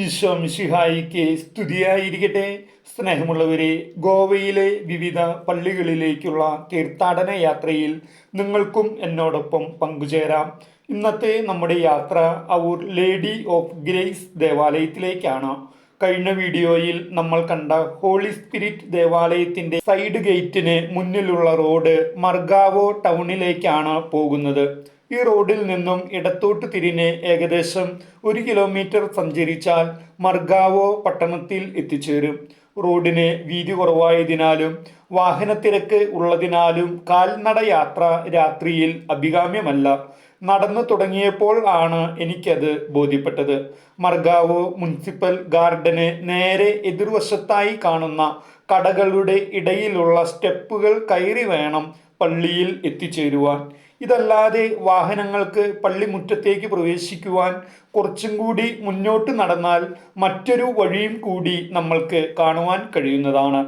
ഈശോ മിശിഹായിക്ക് സ്തുതിയായിരിക്കട്ടെ. സ്നേഹമുള്ളവരെ ഗോവയിലെ വിവിധ പള്ളികളിലേക്കുള്ള തീർത്ഥാടന യാത്രയിൽ നിങ്ങൾക്കും എന്നോടൊപ്പം പങ്കുചേരാം. ഇന്നത്തെ നമ്മുടെ യാത്ര ഔർ ലേഡി ഓഫ് ഗ്രേസ് ദേവാലയത്തിലേക്കാണ്. കഴിഞ്ഞ വീഡിയോയിൽ നമ്മൾ കണ്ട ഹോളി സ്പിരിറ്റ് ദേവാലയത്തിന്റെ സൈഡ് ഗേറ്റിന് മുന്നിലുള്ള റോഡ് മർഗാവോ ടൗണിലേക്കാണ് പോകുന്നത്. ഈ റോഡിൽ നിന്നും ഇടത്തോട്ട് തിരിഞ്ഞ് ഏകദേശം ഒരു കിലോമീറ്റർ സഞ്ചരിച്ചാൽ മർഗാവോ പട്ടണത്തിൽ എത്തിച്ചേരും. റോഡിന് വീതി കുറവായതിനാലും വാഹനത്തിരക്ക് ഉള്ളതിനാലും കാൽനട യാത്ര രാത്രിയിൽ അഭികാമ്യമല്ല. നടന്നു തുടങ്ങിയപ്പോൾ ആണ് എനിക്കത് ബോധ്യപ്പെട്ടത്. മർഗാവോ മുനിസിപ്പൽ ഗാർഡന് നേരെ എതിർവശത്തായി കാണുന്ന കടകളുടെ ഇടയിലുള്ള സ്റ്റെപ്പുകൾ കയറി വേണം പള്ളിയിൽ എത്തിച്ചേരുവാൻ. ഇതല്ലാതെ വാഹനങ്ങൾക്ക് പള്ളിമുറ്റത്തേക്ക് പ്രവേശിക്കുവാൻ കുറച്ചും കൂടി മുന്നോട്ട് നടന്നാൽ മറ്റൊരു വഴിയും കൂടി നമ്മൾക്ക് കാണുവാൻ കഴിയുന്നതാണ്.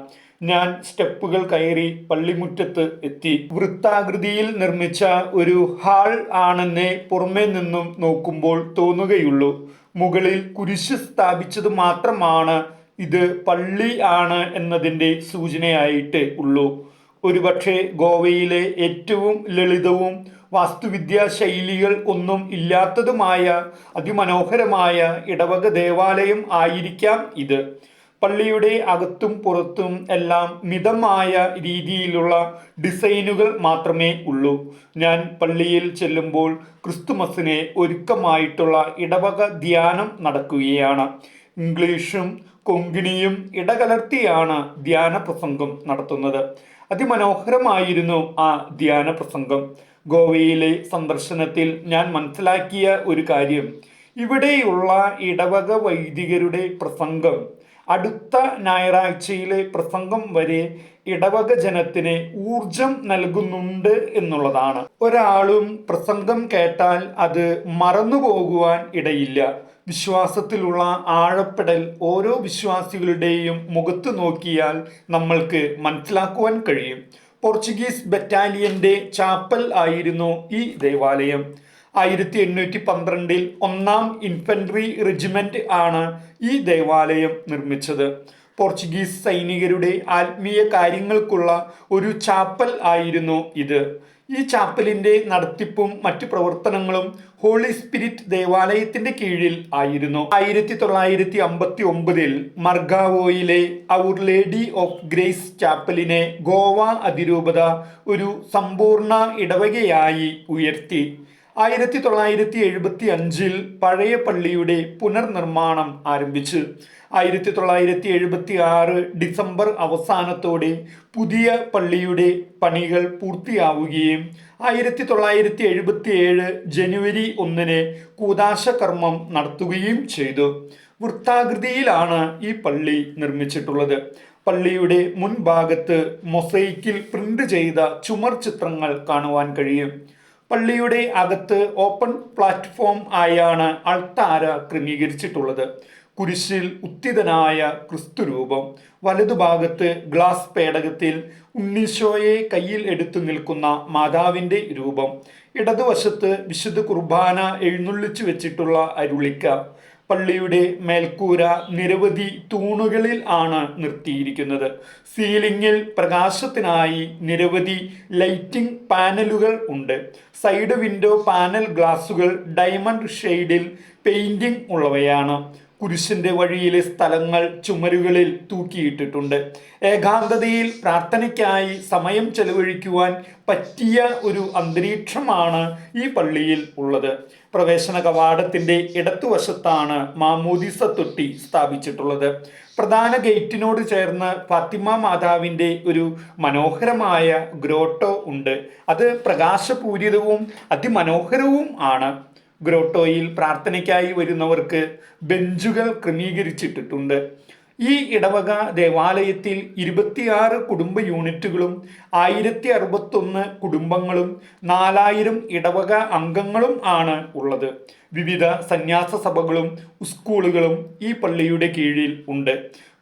ഞാൻ സ്റ്റെപ്പുകൾ കയറി പള്ളിമുറ്റത്ത് എത്തി. വൃത്താകൃതിയിൽ നിർമ്മിച്ച ഒരു ഹാൾ ആണെന്നേ പുറമേ നിന്നും നോക്കുമ്പോൾ തോന്നുകയുള്ളൂ. മുകളിൽ കുരിശ് സ്ഥാപിച്ചത് മാത്രമാണ് ഇത് പള്ളി ആണ് എന്നതിന്റെ സൂചനയായിട്ട് ഉള്ളൂ. ഒരുപക്ഷെ ഗോവയിലെ ഏറ്റവും ലളിതവും വാസ്തുവിദ്യാ ശൈലികൾ ഒന്നും ഇല്ലാത്തതുമായ അതിമനോഹരമായ ഇടവക ദേവാലയം ആയിരിക്കാം ഇത്. പള്ളിയുടെ അകത്തും പുറത്തും എല്ലാം മിതമായ രീതിയിലുള്ള ഡിസൈനുകൾ മാത്രമേ ഉള്ളൂ. ഞാൻ പള്ളിയിൽ ചെല്ലുമ്പോൾ ക്രിസ്തുമസിനെ ഒരുക്കമായിട്ടുള്ള ഇടവക ധ്യാനം നടക്കുകയാണ്. ഇംഗ്ലീഷും കൊങ്കിണിയും ഇടകലർത്തിയാണ് ധ്യാന പ്രസംഗം നടത്തുന്നത്. അതിമനോഹരമായിരുന്നു ആ ധ്യാന പ്രസംഗം ഗോവയിലെ സന്ദർശനത്തിൽ ഞാൻ മനസ്സിലാക്കിയ ഒരു കാര്യം. ഇവിടെയുള്ള ഇടവക വൈദികരുടെ പ്രസംഗം അടുത്ത ഞായറാഴ്ചയിലെ പ്രസംഗം വരെ ഇടവക ജനത്തിന് ഊർജം നൽകുന്നുണ്ട് എന്നുള്ളതാണ്. ഒരാളും പ്രസംഗം കേട്ടാൽ അത് മറന്നുപോകുവാൻ ഇടയില്ല. വിശ്വാസത്തിലുള്ള ആഴപ്പെടൽ ഓരോ വിശ്വാസികളുടെയും മുഖത്ത് നോക്കിയാൽ നമ്മൾക്ക് മനസ്സിലാക്കുവാൻ കഴിയും. പോർച്ചുഗീസ് ബറ്റാലിയന്റെ ചാപ്പൽ ആയിരുന്നു ഈ ദേവാലയം. ആയിരത്തി എണ്ണൂറ്റി പന്ത്രണ്ടിൽ ഒന്നാം ഇൻഫൻട്രി റെജിമെന്റ് ആണ് ഈ ദേവാലയം നിർമ്മിച്ചത്. പോർച്ചുഗീസ് സൈനികരുടെ ആത്മീയ കാര്യങ്ങൾക്കുള്ള ഒരു ചാപ്പൽ ആയിരുന്നു ഇത്. ഈ ചാപ്പലിന്റെ നടത്തിപ്പും മറ്റു പ്രവർത്തനങ്ങളും ഹോളി സ്പിരിറ്റ് ദേവാലയത്തിന്റെ കീഴിൽ ആയിരുന്നു. ആയിരത്തി തൊള്ളായിരത്തി അമ്പത്തി ഒമ്പതിൽ മർഗാവോയിലെ ഔർ ലേഡി ഓഫ് ഗ്രേസ് ചാപ്പലിനെ ഗോവ അതിരൂപത ഒരു സമ്പൂർണ ഇടവകയായി ഉയർത്തി. ആയിരത്തി തൊള്ളായിരത്തി എഴുപത്തി അഞ്ചിൽ പഴയ പള്ളിയുടെ പുനർനിർമ്മാണം ആരംഭിച്ചു. ആയിരത്തി തൊള്ളായിരത്തി എഴുപത്തി ആറ് ഡിസംബർ അവസാനത്തോടെ പുതിയ പള്ളിയുടെ പണികൾ പൂർത്തിയാവുകയും ആയിരത്തി തൊള്ളായിരത്തി എഴുപത്തി ഏഴ് ജനുവരി ഒന്നിന് കൂതാശ കർമ്മം നടത്തുകയും ചെയ്തു. വൃത്താകൃതിയിലാണ് ഈ പള്ളി നിർമ്മിച്ചിട്ടുള്ളത്. പള്ളിയുടെ മുൻഭാഗത്ത് മൊസൈക്കിൽ പ്രിന്റ് ചെയ്ത ചുമർ ചിത്രങ്ങൾ കാണുവാൻ കഴിയും. പള്ളിയുടെ അകത്ത് ഓപ്പൺ പ്ലാറ്റ്ഫോം ആയാണ് അൾത്താര ക്രമീകരിച്ചിട്ടുള്ളത്. കുരിശിൽ ഉത്തിതനായ ക്രിസ്തുരൂപം. വലതുഭാഗത്ത് ഗ്ലാസ് പേടകത്തിൽ ഉണ്ണീശോയെ കയ്യിൽ എടുത്തു നിൽക്കുന്ന മാതാവിന്റെ രൂപം. ഇടതുവശത്ത് വിശുദ്ധ കുർബാന എഴുന്നള്ളിച്ചു വെച്ചിട്ടുള്ള അരുളിക്ക. പള്ളിയുടെ മേൽക്കൂര നിരവധി തൂണുകളിൽ ആണ് നിർത്തിയിരിക്കുന്നത്. സീലിംഗിൽ പ്രകാശത്തിനായി നിരവധി ലൈറ്റിംഗ് പാനലുകൾ ഉണ്ട്. സൈഡ് വിൻഡോ പാനൽ ഗ്ലാസുകൾ ഡയമണ്ട് ഷെയ്ഡിൽ പെയിന്റിംഗ് ഉള്ളവയാണ്. കുരിശിന്റെ വഴിയിലെ സ്ഥലങ്ങൾ ചുമരുകളിൽ തൂക്കിയിട്ടിട്ടുണ്ട്. ഏകാന്തതയിൽ പ്രാർത്ഥനയ്ക്കായി സമയം ചെലവഴിക്കുവാൻ പറ്റിയ ഒരു അന്തരീക്ഷമാണ് ഈ പള്ളിയിൽ ഉള്ളത്. പ്രവേശന കവാടത്തിന്റെ ഇടത്തുവശത്താണ് മാമോദിസ തൊട്ടി സ്ഥാപിച്ചിട്ടുള്ളത്. പ്രധാന ഗേറ്റിനോട് ചേർന്ന് ഫാത്തിമ മാതാവിന്റെ ഒരു മനോഹരമായ ഗ്രോട്ടോ ഉണ്ട്. അത് പ്രകാശപൂരിതവും അതിമനോഹരവും ആണ്. ഗ്രോട്ടോയിൽ പ്രാർത്ഥനയ്ക്കായി വരുന്നവർക്ക് ബെഞ്ചുകൾ ക്രമീകരിച്ചിട്ടിട്ടുണ്ട്. ഈ ഇടവക ദേവാലയത്തിൽ ഇരുപത്തിയാറ് കുടുംബ യൂണിറ്റുകളും ആയിരത്തി അറുപത്തൊന്ന് കുടുംബങ്ങളും നാലായിരം ഇടവക അംഗങ്ങളും ആണ് ഉള്ളത്. വിവിധ സന്യാസ സഭകളും സ്കൂളുകളും ഈ പള്ളിയുടെ കീഴിൽ ഉണ്ട്.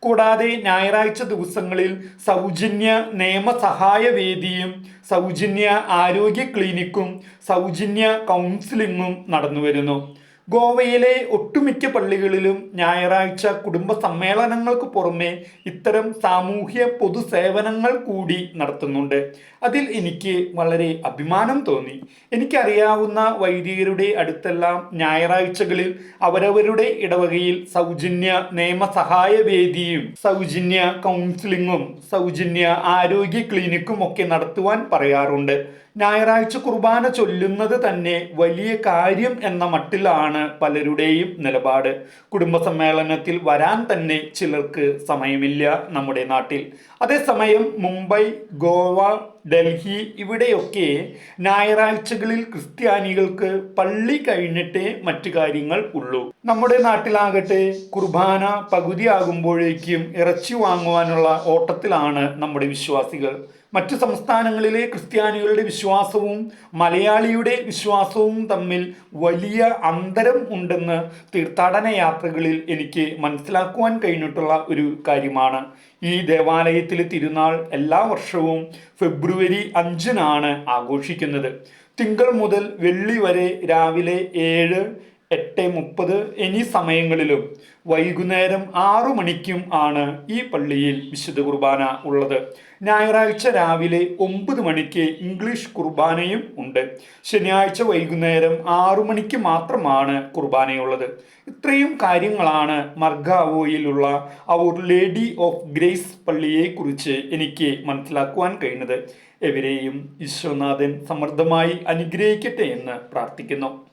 കൂടാതെ ഞായറാഴ്ച ദിവസങ്ങളിൽ സൗജന്യ നിയമസഹായ വേദിയും സൗജന്യ ആരോഗ്യ ക്ലിനിക്കും സൗജന്യ കൗൺസിലിങ്ങും നടന്നു വരുന്നു ഗോവയിലെ ഒട്ടുമിക്ക പള്ളികളിലും ഞായറാഴ്ച കുടുംബ സമ്മേളനങ്ങൾക്ക് പുറമെ ഇത്തരം സാമൂഹ്യ പൊതുസേവനങ്ങൾ കൂടി നടത്തുന്നുണ്ട്. അതിൽ എനിക്ക് വളരെ അഭിമാനം തോന്നി. എനിക്കറിയാവുന്ന വൈദികരുടെ അടുത്തെല്ലാം ഞായറാഴ്ചകളിൽ അവരവരുടെ ഇടവകയിൽ സൗജന്യ നിയമസഹായ വേദിയും സൗജന്യ കൗൺസിലിങ്ങും സൗജന്യ ആരോഗ്യ ക്ലിനിക്കും ഒക്കെ നടത്തുവാൻ പറയാറുണ്ട്. ഞായറാഴ്ച കുർബാന ചൊല്ലുന്നത് തന്നെ വലിയ കാര്യം എന്ന മട്ടിലാണ് പലരുടെയും നിലപാട്. കുടുംബസമ്മേളനത്തിൽ വരാൻ തന്നെ ചിലർക്ക് സമയമില്ല നമ്മുടെ നാട്ടിൽ. അതേസമയം മുംബൈ ഗോവ ഡൽഹി ഇവിടെയൊക്കെ ഞായറാഴ്ചകളിൽ ക്രിസ്ത്യാനികൾക്ക് പള്ളി കഴിഞ്ഞിട്ടേ മറ്റു കാര്യങ്ങൾ ഉള്ളൂ. നമ്മുടെ നാട്ടിലാകട്ടെ കുർബാന പകുതിയാകുമ്പോഴേക്കും ഇറച്ചി വാങ്ങുവാനുള്ള ഓട്ടത്തിലാണ് നമ്മുടെ വിശ്വാസികൾ. മറ്റു സംസ്ഥാനങ്ങളിലെ ക്രിസ്ത്യാനികളുടെ വിശ്വാസവും മലയാളിയുടെ വിശ്വാസവും തമ്മിൽ വലിയ അന്തരം ഉണ്ടെന്ന് തീർത്ഥാടന യാത്രകളിൽ എനിക്ക് മനസ്സിലാക്കുവാൻ കഴിഞ്ഞിട്ടുള്ള ഒരു കാര്യമാണ്. ഈ ദേവാലയത്തിലെ തിരുനാൾ എല്ലാ വർഷവും ഫെബ്രുവരി അഞ്ചിനാണ് ആഘോഷിക്കുന്നത്. തിങ്കൾ മുതൽ വെള്ളി വരെ രാവിലെ ഏഴ് എട്ട് മുപ്പത് എന്നീ സമയങ്ങളിലും വൈകുന്നേരം ആറു മണിക്കും ആണ് ഈ പള്ളിയിൽ വിശുദ്ധ കുർബാന ഉള്ളത്. ഞായറാഴ്ച രാവിലെ ഒമ്പത് മണിക്ക് ഇംഗ്ലീഷ് കുർബാനയും ഉണ്ട്. ശനിയാഴ്ച വൈകുന്നേരം ആറു മണിക്ക് മാത്രമാണ് കുർബാനയുള്ളത്. ഇത്രയും കാര്യങ്ങളാണ് മർഗാവോയിലുള്ള അവർ ലേഡി ഓഫ് ഗ്രേസ് പള്ളിയെക്കുറിച്ച് എനിക്ക് മനസ്സിലാക്കുവാൻ കഴിയുന്നത് എവരെയും വിശ്വനാഥൻ സമൃദ്ധമായി അനുഗ്രഹിക്കട്ടെ എന്ന് പ്രാർത്ഥിക്കുന്നു.